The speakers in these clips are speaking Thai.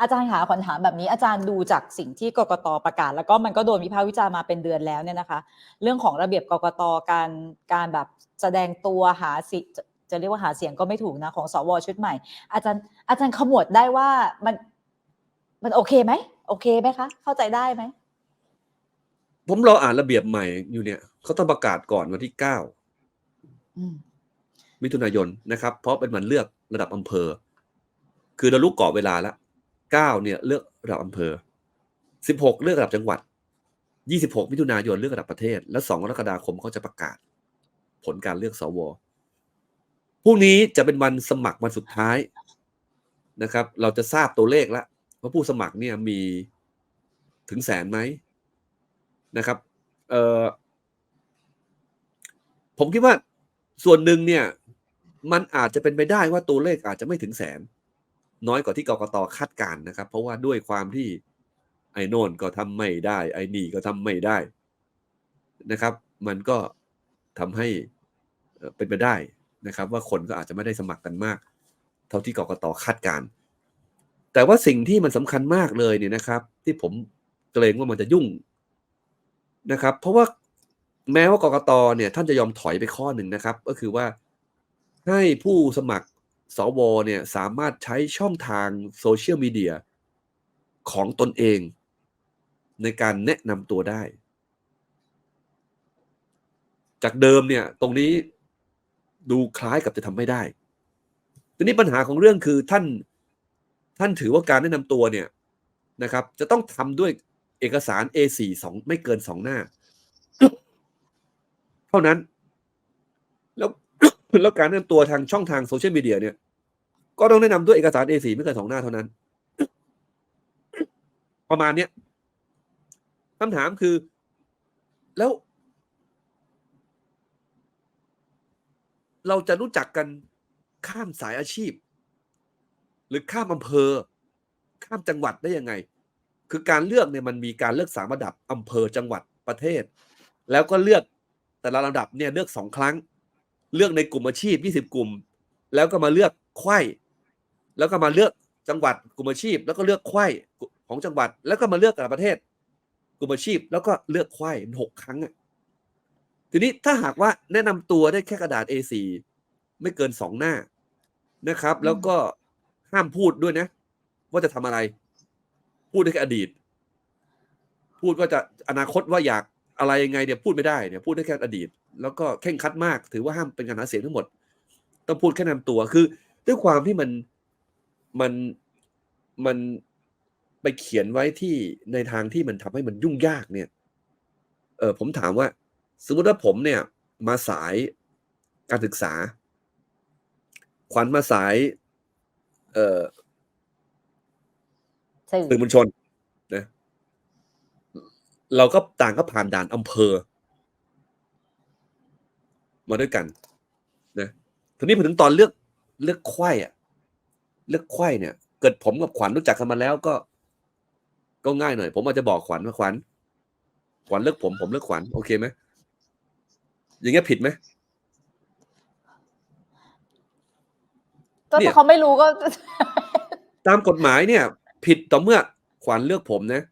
อาจารย์คะขอถามแบบนี้อาจารย์ดูจากสิ่งที่กกตประกาศ แล้วก็มันก็โดนวิพากษ์วิจารณ์มาเป็นเดือนแล้วเนี่ยนะคะ เรื่องของระเบียบกกตการการแบบแสดงตัวหาสิจะจะเรียกว่าหาเสียงก็ไม่ถูกนะของสวชุดใหม่ อาจารย์อาจารย์ขมวดได้ว่ามันมันโอเคไหมโอเคไหมคะ เข้าใจได้ไหมผมรออ่านระเบียบใหม่อยู่เนี่ยเขาต้องประกาศก่อนวันที่เก้าอืมมิถุนายนนะครับ เพราะเป็นวันเลือกระดับอำเภอ คือเรารู้กรอบเวลาแล้ว เก้าเนี่ยเลือกระดับอำเภอสิบหกเลือกระดับจังหวัดยี่สิบหกมิถุนายนเลือกระดับประเทศ แล้วสองกรกฎาคมเขาจะประกาศ ผลการเลือกสวพรุ่งนี้จะเป็นวันสมัครวันสุดท้ายนะครับ เราจะทราบตัวเลขแล้วว่าผู้สมัครเนี่ยมีถึงแสนไหมนะครับเออผมคิดว่าส่วนหนึ่งเนี่ย มันอาจจะเป็นไปได้ว่าตัวเลขอาจจะไม่ถึงแสน น้อยกว่าที่กกตคาดการนะครับ เพราะว่าด้วยความที่ไอ้โนนก็ทำไม่ได้ ไอ้นี่ก็ทำไม่ได้นะครับ มันก็ทำให้เป็นไปได้นะครับ ว่าคนก็อาจจะไม่ได้สมัครกันมาก เท่าที่กกตคาดการแต่ว่าสิ่งที่มันสำคัญมากเลยเนี่ยนะครับ ที่ผมเกรงว่ามันจะยุ่งนะครับ เพราะว่าแม้ว่ากกตเนี่ยท่านจะยอมถอยไปข้อหนึ่งนะครับ ก็คือว่าให้ผู้สมัคร สวเนี่ยสามารถใช้ช่องทางโซเชียลมีเดียของตนเอง ในการแนะนำตัวได้ จากเดิมเนี่ยตรงนี้ดูคล้ายกับจะทำไม่ได้ ทีนี้ปัญหาของเรื่องคือท่านท่านถือว่าการแนะนำตัวเนี่ยนะครับ จะต้องทำด้วยเอกสาร A4 สองไม่เกินสองหน้า เท่านั้น แล้วการแนะนำตัวทางช่องทางโซเชียลมีเดียเนี่ย ก็ต้องแนะนำด้วยเอกสาร A4 ไม่เกินสองหน้าเท่านั้น ประมาณเนี้ยคำถามคือ แล้ว เราจะรู้จักกันข้ามสายอาชีพ หรือข้ามอำเภอ ข้ามจังหวัดได้ยังไง คือการเลือกเนี่ยมันมีการเลือกสามระดับอำเภอจังหวัดประเทศ แล้วก็เลือกแต่ละระดับเนี่ยเลือกสองครั้ง เลือกในกลุ่มอาชีพ 20 กลุ่ม แล้วก็มาเลือกไขว้แล้วก็มาเลือกจังหวัดกลุ่มอาชีพ แล้วก็เลือกไขว้ของจังหวัด แล้วก็มาเลือกแต่ละประเทศ กลุ่มอาชีพ แล้วก็เลือกไขว้หกครั้งอะทีนี้ถ้าหากว่าแนะนำตัวได้แค่กระดาษ A4 ไม่เกินสองหน้านะครับ แล้วก็ห้ามพูดด้วยนะ ว่าจะทำอะไร พูดได้แค่อดีต พูดว่าจะอนาคตว่าอยาก อะไรยังไงเนี่ยพูดไม่ได้เนี่ยพูดได้แค่อดีต แล้วก็เข่งครัดมากถือว่าห้ามเป็นการหาเสียงทั้งหมด ต้องพูดแค่นำตัวคือ ด้วยความที่มันมันมันไปเขียนไว้ที่ในทางที่มันทำให้มันยุ่งยากเนี่ย เออผมถามว่า สมมติว่าผมเนี่ย มาสายการศึกษา ขวัญมาสาย เอ่อสื่อสื่อมวลชนนะ เราก็ต่างก็ผ่านด่านอำเภอ มาด้วยกันนะทีนี้พอถึงตอนเลือกเลือกไขว้อะเลือกไขว้เนี่ย เกิดผมกับขวัญรู้จักกันมาแล้วก็ ก็ง่ายหน่อย ผมอาจจะบอกขวัญว่าขวัญขวัญเลือกผมผมเลือกขวัญโอเคไหมอย่างเงี้ยผิดไหมก็เนี่ยถ้าเขาไม่รู้ก็ ตามกฎหมายเนี่ย ผิดต่อเมื่อขวัญเลือกผมนะ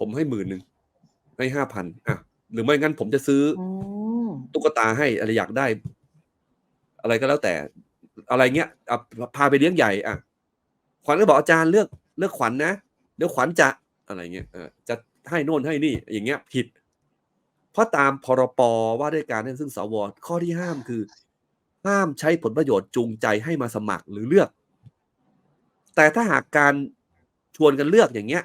ผมให้หมื่นหนึ่งให้ห้าพันอะ หรือไม่งั้นผมจะซื้อออืมตุ๊กตาให้อะไรอยากได้ อะไรก็แล้วแต่ อะไรเงี้ยอะพาไปเลี้ยงใหญ่ อะ ขวัญก็บอกอาจารย์เลือกเลือกขวัญนะเดี๋ยวขวัญจะอะไรเงี้ยเออจะให้โน่นให้นี่ อย่างเงี้ยผิด เพราะตามพรปว่าด้วยการให้ซึ่งสวข้อที่ห้ามคือ ห้ามใช้ผลประโยชน์จูงใจให้มาสมัครหรือเลือก แต่ถ้าหากการชวนกันเลือกอย่างเงี้ย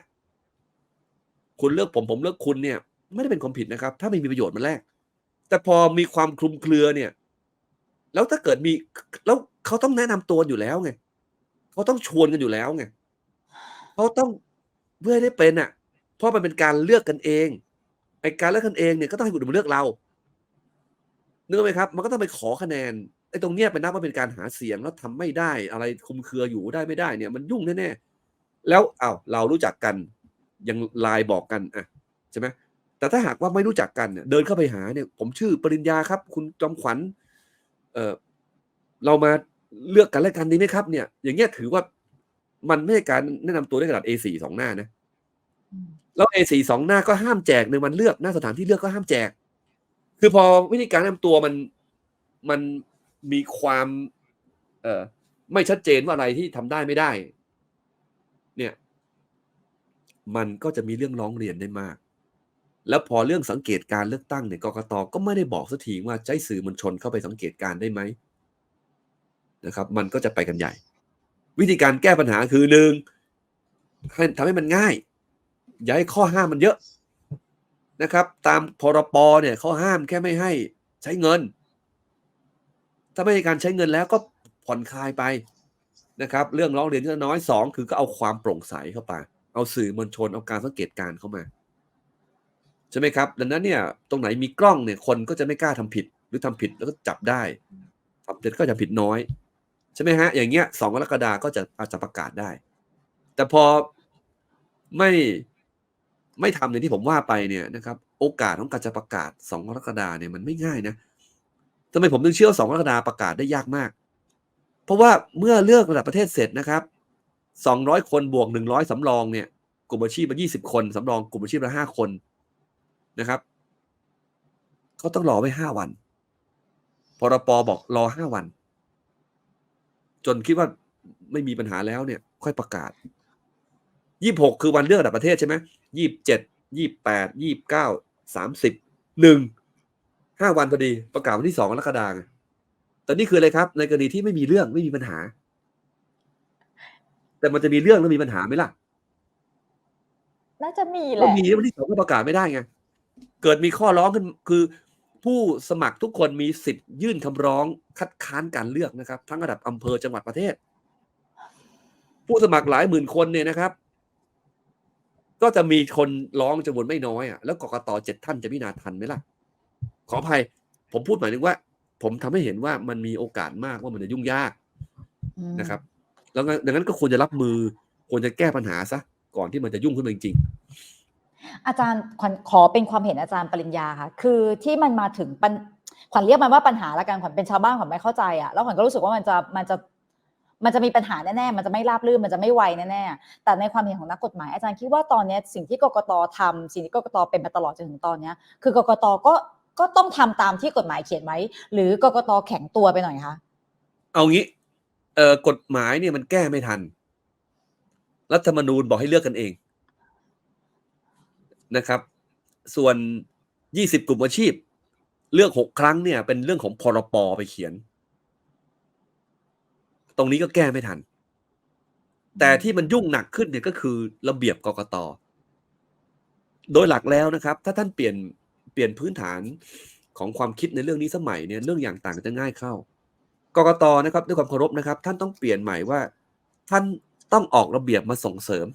คุณเลือกผมผมเลือกคุณเนี่ย ไม่ได้เป็นความผิดนะครับ ถ้าไม่มีประโยชน์มันแรก แต่พอมีความคลุมเครือเนี่ย แล้วถ้าเกิดมีแล้วเขาต้องแนะนำตัวอยู่แล้วไงเขาต้องชวนกันอยู่แล้วไงเขาต้องเพื่อให้ได้เป็นอะ เพราะมันเป็นการเลือกกันเองไอการเลือกกันเองเนี่ยก็ต้องให้คนอื่นมาเลือกเรานึกอไหมครับ มันก็ต้องไปขอคะแนนไอ้ตรงเนี้ยเป็นนับว่าเป็นการหาเสียงแล้วทำไม่ได้อะไรคลุมเครืออยู่ได้ไม่ได้เนี่ย มันยุ่งแน่ๆแล้วอ้าวเรารู้จักกัน ยังไลน์บอกกันอะใช่ไหมแต่ถ้าหากว่าไม่รู้จักกันเนี่ยเดินเข้าไปหาเนี่ย ผมชื่อปริญญาครับ คุณจอมขวัญเออเรามาเลือกกันและกันดีไหมครับเนี่ย อย่างเงี้ยถือว่ามันไม่ใช่การแนะนำตัวด้วยกระดาษ A4 สองหน้านะอืมแล้ว A4 สองหน้าก็ห้ามแจกในวันเลือกหน้าสถานที่เลือกก็ห้ามแจก คือพอวิธีการแนะนำตัวมันมันมีความ เอ่อไม่ชัดเจนว่าอะไรที่ทำได้ไม่ได้เนี่ย มันก็จะมีเรื่องร้องเรียนได้มาก แล้วพอเรื่องสังเกตการเลือกตั้งเนี่ยกกตก็ไม่ได้บอกสักทีว่าให้สื่อมวลชนเข้าไปสังเกตการได้ไหมนะครับมันก็จะไปกันใหญ่ วิธีการแก้ปัญหาคือหนึ่งให้ทำให้มันง่าย อย่าให้ข้อห้ามมันเยอะนะครับ ตามพรปเนี่ยข้อห้ามแค่ไม่ให้ใช้เงิน ถ้าไม่มีการใช้เงินแล้วก็ผ่อนคลายไปนะครับ เรื่องร้องเรียนที่น้อยสองคือก็เอาความโปร่งใสเข้าไป เอาสื่อมวลชนเอาการสังเกตการเข้ามาใช่ไหมครับ ดังนั้นเนี่ยตรงไหนมีกล้องเนี่ยคนก็จะไม่กล้าทำผิดหรือทำผิดแล้วก็จับได้ทำผิดก็จะผิดน้อยใช่ไหมฮะอย่างเงี้ยสองกรกฎาก็จะอาจจะประกาศได้ แต่พอไม่ไม่ทำในที่ผมว่าไปเนี่ยนะครับ โอกาสของการจะประกาศสองกรกฎาเนี่ยมันไม่ง่ายนะทำไมผมถึงเชื่อสองกรกฎาประกาศได้ยากมาก เพราะว่าเมื่อเลือกระดับประเทศเสร็จนะครับ สองร้อยคนบวกหนึ่งร้อยสำรองเนี่ยกลุ่มอาชีพมายี่สิบคนสำรองกลุ่มอาชีพละห้าคนนะครับเขาต้องรอไว้ห้าวันพรปบอกรอห้าวัน จนคิดว่าไม่มีปัญหาแล้วเนี่ย ค่อยประกาศยี่หกคือวันเลือกระดับประเทศใช่ไหมยี่เจ็ดยี่แปดยี่เก้าสามสิบหนึ่งห้าวันพอดีประกาศวันที่สองกรกฎาคมแต่นี่คืออะไรครับ ในกรณีที่ไม่มีเรื่องไม่มีปัญหา แต่มันจะมีเรื่องแล้วมีปัญหาไหมล่ะน่าจะมีแหก็ละมีวันที่สองก็ประกาศไม่ได้ไงเกิดมีข้อร้องขึ้นคือ ผู้สมัครทุกคนมีสิทธิ์ยื่นคำร้องคัดค้านการเลือกนะครับ ทั้งระดับอำเภอจังหวัดประเทศ ผู้สมัครหลายหมื่นคนเนี่ยนะครับ ก็จะมีคนร้องจำนวนไม่น้อยอะแล้วกกตเจ็ดท่านจะพิจารณาทันไหมล่ะ ขออภัย ผมพูดหมายถึงว่า ผมทำให้เห็นว่ามันมีโอกาสมากว่ามันจะยุ่งยากอืมนะครับ แล้วงั้นดังนั้นก็ควรจะรับมือควรจะแก้ปัญหาซะก่อนที่มันจะยุ่งขึ้นมาจริงอาจารย์ขวัญขอเป็นความเห็นอาจารย์ปริญญาค่ะ คือที่มันมาถึงปัญขวัญเรียกมันว่าปัญหาละกันขวัญเป็นชาวบ้านขวัญไม่เข้าใจอะแล้วขวัญก็รู้สึกว่ามันจะมันจะมันจะมีปัญหาแน่ๆ มันจะไม่ราบรื่น มันจะไม่ไวแน่ๆ แต่ในความเห็นของนักกฎหมายอาจารย์คิดว่าตอนเนี้ยสิ่งที่กกตทำสิ่งที่กกตเป็นมาตลอดจนถึงตอนเนี้ยคือกกตก็ก็ต้องทำตามที่กฎหมายเขียนไว้ หรือกกตแข็งตัวไปหน่อยคะๆเอางี้ เอ่อกฎหมายเนี่ยมันแก้ไม่ทัน รัฐธรรมนูญบอกให้เลือกกันเองนะครับ ส่วน 20 กลุ่มอาชีพ เลือก 6 ครั้งเนี่ย เป็นเรื่องของพรปไปเขียน ตรงนี้ก็แก้ไม่ทัน แต่ที่มันยุ่งหนักขึ้นเนี่ยก็คือระเบียบกกตโดยหลักแล้วนะครับ ถ้าท่านเปลี่ยนเปลี่ยนพื้นฐานของความคิดในเรื่องนี้สมัยเนี่ยเรื่องอย่างต่างจะง่ายเข้า กกตนะครับด้วยความเคารพนะครับ ท่านต้องเปลี่ยนใหม่ว่า ท่านต้องออกระเบียบมาส่งเสริม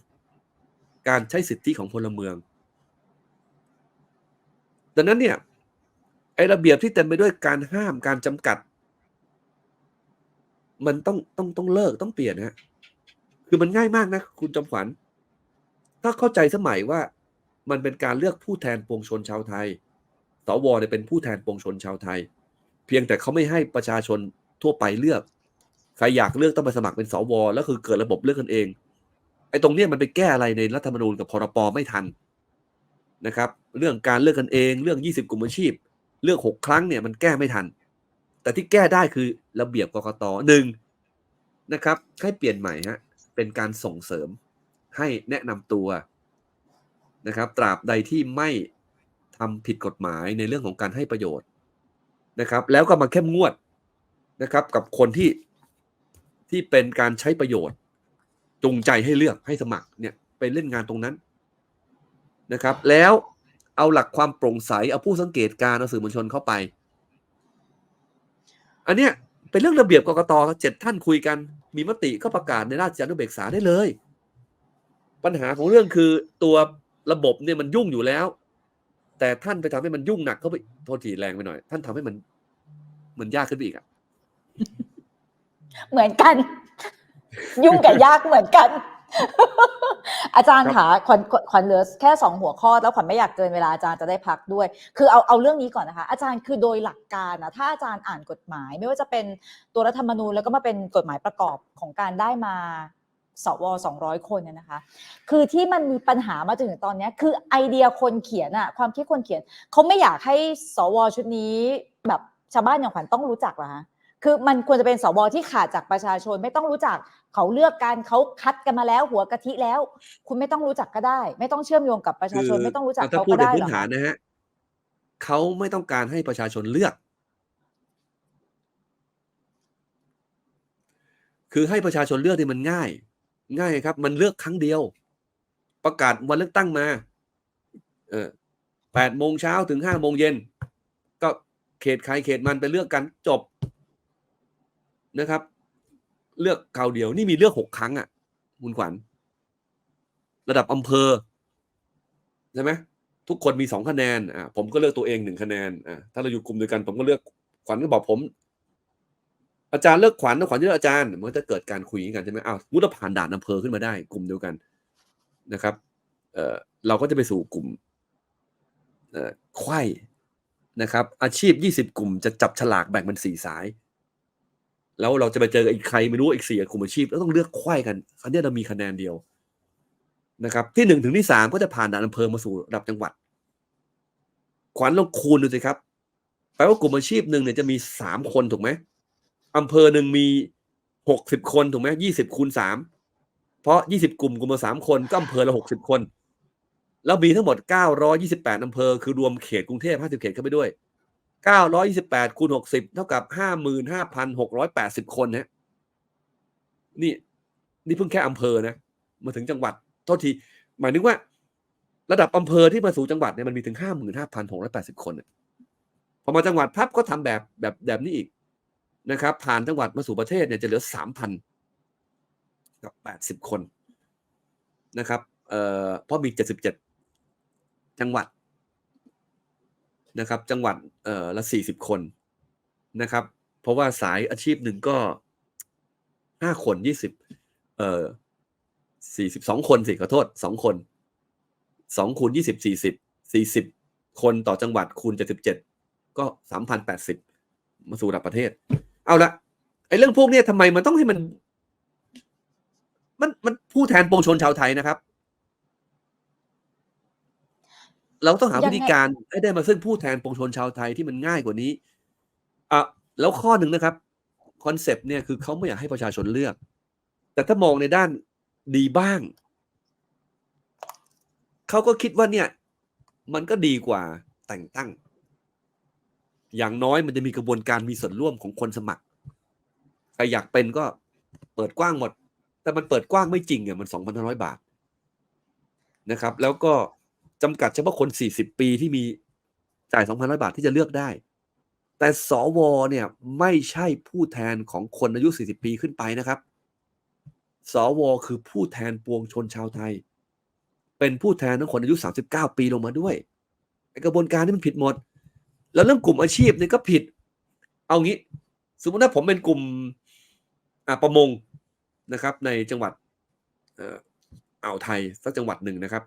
การใช้สิทธิของพลเมืองดังนั้นเนี่ยไอ้ระเบียบที่เต็มไปด้วยการห้ามการจำกัด มันต้องต้องต้องเลิกต้องเปลี่ยนนะฮะคือมันง่ายมากนะคุณจอมขวัญ ถ้าเข้าใจสมัยว่ามันเป็นการเลือกผู้แทนปวงชนชาวไทยสวเนี่ยเป็นผู้แทนปวงชนชาวไทย เพียงแต่เขาไม่ให้ประชาชน ทั่วไปเลือก ใครอยากเลือกต้องไปสมัครเป็นสวแล้วคือเกิดระบบเลือกกันเอง ไอ้ตรงเนี้ยมันไปแก้อะไรในรัฐธรรมนูญกับพรปไม่ทันนะครับ เรื่องการเลือกกันเองเรื่อง 20 กลุ่มอาชีพ เลือก 6 ครั้งเนี่ยมันแก้ไม่ทัน แต่ที่แก้ได้คือระเบียบกกตหนึ่งนะครับให้เปลี่ยนใหม่ฮะเป็นการส่งเสริมให้แนะนำตัวนะครับ ตราบใดที่ไม่ทำผิดกฎหมายในเรื่องของการให้ประโยชน์นะครับ แล้วก็มาเข้มงวด นะครับ กับคนที่ที่เป็นการใช้ประโยชน์ จงใจให้เลือกให้สมัครเนี่ยไปเล่นงานตรงนั้นนะครับ แล้วเอาหลักความโปร่งใสเอาผู้สังเกตการณ์เอาสื่อมวลชนเข้าไป อันเนี้ยเป็นเรื่องระเบียบกรกตเจ็ดท่านคุยกัน มีมติก็ประกาศในราชจานุเบกษาได้เลย ปัญหาของเรื่องคือตัวระบบเนี่ยมันยุ่งอยู่แล้ว แต่ท่านไปทำให้มันยุ่งหนักเข้าไปโทษทีแรงไปหน่อย ท่านทำให้มันมันยากขึ้นไปอีกอะ เหมือนกัน ยุ่งกับยากเหมือนกัน อาจารย์คะขวัญขวัญขวัญเหลือแค่สองหัวข้อ แล้วขวัญไม่อยากเกินเวลาอาจารย์จะได้พักด้วย คือเอาเอาเรื่องนี้ก่อนนะคะ อาจารย์คือโดยหลักการนะถ้าอาจารย์อ่านกฎหมาย ไม่ว่าจะเป็นตัวรัฐธรรมนูญแล้วก็มาเป็นกฎหมายประกอบของการได้มาสว200คนเนี่ยนะคะ คือที่มันมีปัญหามาจนถึงตอนเนี้ยคือไอเดียคนเขียนอะความคิดคนเขียนเขาไม่อยากให้สวชุดนี้แบบชาวบ้านอย่างขวัญต้องรู้จักเหรอคะ คือมันควรจะเป็นสวที่ขาดจากประชาชนไม่ต้องรู้จักเขาเลือกกันเขาคัดกันมาแล้วหัวกะทิแล้ว คุณไม่ต้องรู้จักก็ได้ ไม่ต้องเชื่อมโยงกับประชาชนไม่ต้องรู้จักถ้าเขาพูก็ดในได้พื้เหรนอฐานคะนะฮะเขาไม่ต้องการให้ประชาชนเลือก คือให้ประชาชนเลือกนี่มันง่าย ง่ายครับ มันเลือกครั้งเดียว ประกาศวันเลือกตั้งมา เออแปดโมงเช้าถึงห้าโมงเย็นก็เขตใครเขตมันไปเลือกกันจบ นะครับ เลือกคราวเดียวนี่มีเลือกหกครั้งอะคุณขวัญ ระดับอำเภอใช่ไหมทุกคนมีสองคะแนนอ่าผมก็เลือกตัวเองหนึ่งคะแนนอ่าถ้าเราอยู่กลุ่มเดียวกัน ผมก็เลือกขวัญก็บอกผม อาจารย์เลือกขวัญแล้วขวัญเลือกอาจารย์มันก็จะเกิดการคุยกันใช่ไหมอ้าวมุดผ่านด่านอำเภอขึ้นมาได้ กลุ่มเดียวกันนะครับ เอ่อเราก็จะไปสู่กลุ่มเอ่อไขว้นะครับ อาชีพยี่สิบกลุ่มจะจับฉลากแบ่งเป็นสี่สาย แล้วเราจะไปเจอกับอีกใครไม่รู้อีกสี่กลุ่มอาชีพแล้วต้องเลือกไขว้กันอันนี้เรามีคะแนนเดียวนะครับ ที่หนึ่งถึงที่สามก็จะผ่านด่านอำเภอมาสู่ระดับจังหวัด ขวัญลองคูณดูสิครับแปลว่ากลุ่มอาชีพหนึ่งเนี่ยจะมีสามคนถูกไหมอำเภอหนึ่งมีหกสิบคนถูกไหมยี่สิบคูณสามเพราะยี่สิบกลุ่มกลุ่มละสามคนก็อำเภอละหกสิบคน แล้วมีทั้งหมดเก้าร้อยี่สิบแปดอำเภอคือรวมเขตกรุงเทพห้าสิบเขตเข้าไปด้วย เก้าร้อยี่สิบแปดคูณหกสิบเท่ากับห้าหมื่นห้าพันหกร้อยแปดสิบคนนะนี่นี่เพิ่งแค่อำเภอนะ มาถึงจังหวัดโทษที หมายถึงว่า ระดับอำเภอที่มาสู่จังหวัดเนี่ยมันมีถึงห้าหมื่นห้าพันหกร้อยแปดสิบคนนะพอมาจังหวัดพับก็ทำแบบแบบแบบนี้อีกนะครับ ผ่านจังหวัดมาสู่ประเทศเนี่ยจะเหลือสามพันกับแปดสิบคนนะครับเอ่อเพราะมีเจ็ดสิบเจ็ดจังหวัด นะครับ จังหวัดเอ่อละสี่สิบคนนะครับ เพราะว่าสายอาชีพหนึ่งก็ห้าคนยี่สิบเอ่อสี่สิบสองคนสิขอโทษสองคนสองคูณยี่สิบสี่สิบสี่สิบคนต่อจังหวัดคูณเจ็ดสิบเจ็ดก็สามพันแปดสิบมาสู่ระดับประเทศ เอาละไอ้เรื่องพวกนี้ทำไมมันต้องให้มัน มันมันผู้แทนปวงชนชาวไทยนะครับ เราต้องหายังไงวิธีการให้ได้มาซึ่งผู้แทนปวงชนชาวไทยที่มันง่ายกว่านี้อะแล้วข้อหนึ่งนะครับคอนเซปต์เนี่ยคือเขาไม่อยากให้ประชาชนเลือก แต่ถ้ามองในด้านดีบ้าง เขาก็คิดว่าเนี่ย มันก็ดีกว่าแต่งตั้ง อย่างน้อยมันจะมีกระบวนการมีส่วนร่วมของคนสมัครใครอยากเป็นก็เปิดกว้างหมด แต่มันเปิดกว้างไม่จริงอะมันสองพันห้าร้อยบาทนะครับ แล้วก็ จำกัดเฉพาะคนสี่สิบปีที่มีจ่ายสองพันร้อยบาทที่จะเลือกได้ แต่สวเนี่ยไม่ใช่ผู้แทนของคนอายุสี่สิบปีขึ้นไปนะครับ สวคือผู้แทนปวงชนชาวไทย เป็นผู้แทนของคนอายุสามสิบเก้าปีลงมาด้วยไอกระบวนการนี้มันผิดหมด แล้วเรื่องกลุ่มอาชีพเนี่ยก็ผิด เอางี้ สมมติถ้าผมเป็นกลุ่มประมงนะครับ ในจังหวัดอ่าวไทยสักจังหวัดหนึ่งนะครับ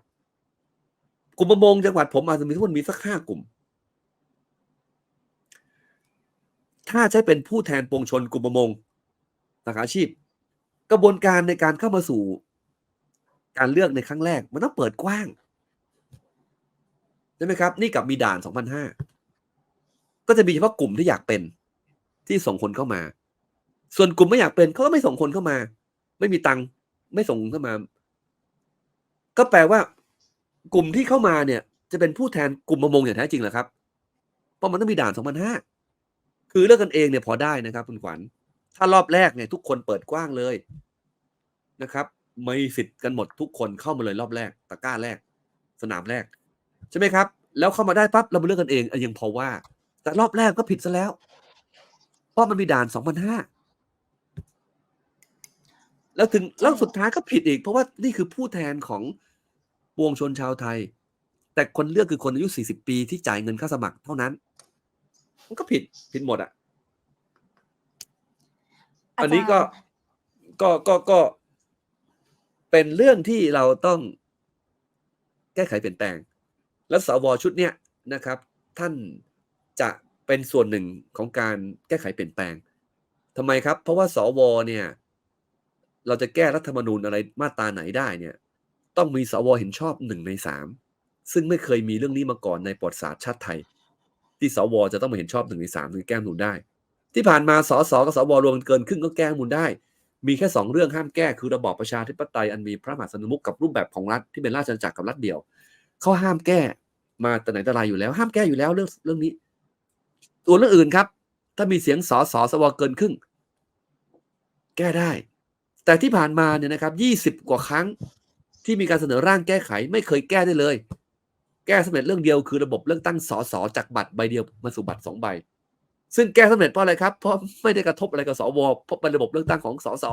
กลุ่มประมงจังหวัดผมอาจจะมีทั้งหมดมีสักห้ากลุ่ม ถ้าใช้เป็นผู้แทนปวงชนกลุ่มประมงสาขาอาชีพ กระบวนการในการเข้ามาสู่ การเลือกในครั้งแรก มันต้องเปิดกว้างใช่ไหมครับ นี่กับมีด่าน2005ก็จะมีเฉพาะกลุ่มที่อยากเป็นที่ส่งคนเข้ามา ส่วนกลุ่มไม่อยากเป็นเขาก็ไม่ส่งคนเข้ามา ไม่มีตังค์ไม่ส่งเข้ามา ก็แปลว่า กลุ่มที่เข้ามาเนี่ย จะเป็นผู้แทนกลุ่มประมงอย่างแท้จริงเหรอครับ เพราะมันต้องมีด่าน2005คือเลือกกันเองเนี่ยพอได้นะครับคุณขวัญ ถ้ารอบแรกเนี่ยทุกคนเปิดกว้างเลยนะครับมีสิทธิ์กันหมดทุกคนเข้ามาเลยรอบแรก ตะกร้าแรก สนามแรก ใช่ไหมครับ แล้วเข้ามาได้ปั๊บเรามาเลือกกันเองอยังพอว่า แต่รอบแรกก็ผิดซะแล้ว เพราะมันมีด่าน2005แล้วถึงแล้วสุดท้ายก็ผิดอีก เพราะว่านี่คือผู้แทนของ ปวงชนชาวไทย แต่คนเลือกคือคนอายุ 40 ปีที่จ่ายเงินค่าสมัครเท่านั้น มันก็ผิดผิดหมดอะ อันนี้ก็ก็ก็ก็ เป็นเรื่องที่เราต้องแก้ไขเปลี่ยนแปลง แล้วสวชุดเนี้ยนะครับ ท่านจะเป็นส่วนหนึ่งของการแก้ไขเปลี่ยนแปลงทำไมครับ เพราะว่าสวเนี่ย เราจะแก้รัฐธรรมนูญอะไรมาตราไหนได้เนี่ย ต้องมีสวเห็นชอบหนึ่งในสามซึ่งไม่เคยมีเรื่องนี้มาก่อนในประวัติศาสตร์ชาติไทย ที่สวจะต้องมาเห็นชอบหนึ่งในสามถึงแก้มนูญได้ ที่ผ่านมาสสกับสวรวมเกินครึ่งก็แก้มนูญได้ มีแค่สองเรื่องห้ามแก้คือระบอบประชาธิปไตยอันมีพระมหากษัตริย์มุขกับรูปแบบของรัฐที่เป็นราชอาณาจักรกับรัฐเดียวเขาห้ามแก้มาแต่ไหนแต่ไรอยู่แล้ว ห้ามแก้อยู่แล้วเรื่องเรื่องนี้ตัวนเรื่องอื่นครับ ถ้ามีเสียงสสสวเกินครึ่ง แก้ได้ แต่ที่ผ่านมาเนี่ยนะครับยี่สิบกว่าครั้ง ที่มีการเสนอร่างแก้ไขไม่เคยแก้ได้เลย แก้สำเร็จเรื่องเดียวคือระบบเลือกตั้งสสจากบัตรใบเดียวมาสู่บัตรสองใบ ซึ่งแก้สำเร็จเพราะอะไรครับ เพราะไม่ได้กระทบอะไรกับสวเพราะเป็นระบบเลือกตั้งของสส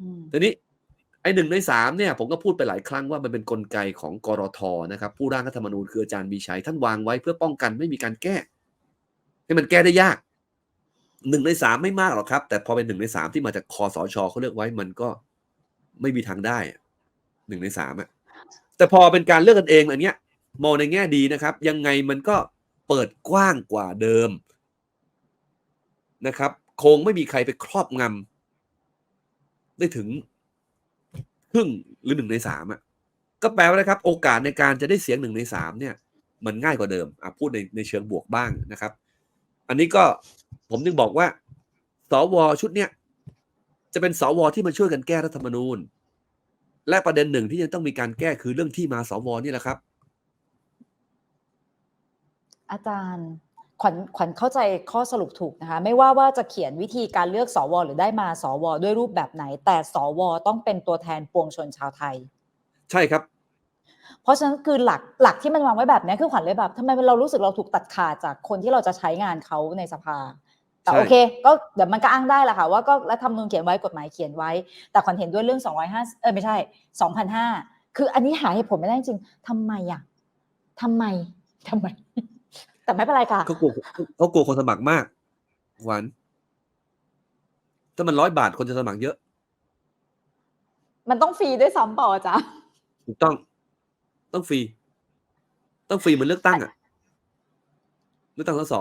อืมทีนี้ไอ้หนึ่งในสามเนี่ยผมก็พูดไปหลายครั้งว่ามันเป็นกลไกของกรทนะครับ ผู้ร่างรัฐธรรมนูญคืออาจารย์มีชัยท่านวางไว้เพื่อป้องกันไม่มีการแก้ ให้มันแก้ได้ยากหนึ่งในสามไม่มากหรอกครับ แต่พอเป็นหนึ่งในสามที่มาจากคอสชเขาเลือกไว้มันก็ไม่มีทางได้อะ หนึ่งในสามอะแต่พอเป็นการเลือกกันเองอันเนี้ย มองในแง่ดีนะครับ ยังไงมันก็เปิดกว้างกว่าเดิมนะครับ คงไม่มีใครไปครอบงำได้ถึงครึ่งหรือหนึ่งในสามอะก็แปลว่าอะครับ โอกาสในการจะได้เสียงหนึ่งในสามเนี่ย มันง่ายกว่าเดิมอะพูดในในเชิงบวกบ้างนะครับ อันนี้ก็ผมจึงบอกว่าสวชุดเนี้ยจะเป็นสวที่มาช่วยกันแก้รัฐธรรมนูญ และประเด็นหนึ่งที่ยังต้องมีการแก้คือเรื่องที่มาสวนี่แหละครับ อาจารย์ขวัญขวัญเข้าใจข้อสรุปถูกนะคะ ไม่ว่าว่าจะเขียนวิธีการเลือกสว หรือได้มาสว ด้วยรูปแบบไหน แต่สว ต้องเป็นตัวแทนปวงชนชาวไทย ใช่ครับ เพราะฉะนั้นคือหลักหลักที่มันวางไว้แบบเนี้ยคือขวัญเลยแบบทำไมเรารู้สึกเราถูกตัดขาดจากคนที่เราจะใช้งานเขาในสภา แต่ใช่โอเค ก็เดี๋ยวมันก็อ้างได้แหละค่ะ ว่าก็รัฐธรรมนูญเขียนไว้กฎหมายเขียนไว้ แต่ขวัญเห็นด้วยเรื่อง 250 เออไม่ใช่ 2,005 คืออันนี้หาเหตุผลไม่ได้จริงทำไมอะทำไมทำไม แต่ไม่เป็นไรค่ะเขากลัวเขากลัวคนสมัครมาก หวานถ้ามันร้อยบาทคนจะสมัครเยอะ มันต้องฟรีด้วยซ้ำเปล่าอาจ๊ะถูกต้อง ต้องฟรี ต้องฟรีเหมือนเลือกตั้งอะเลือกตั้งสส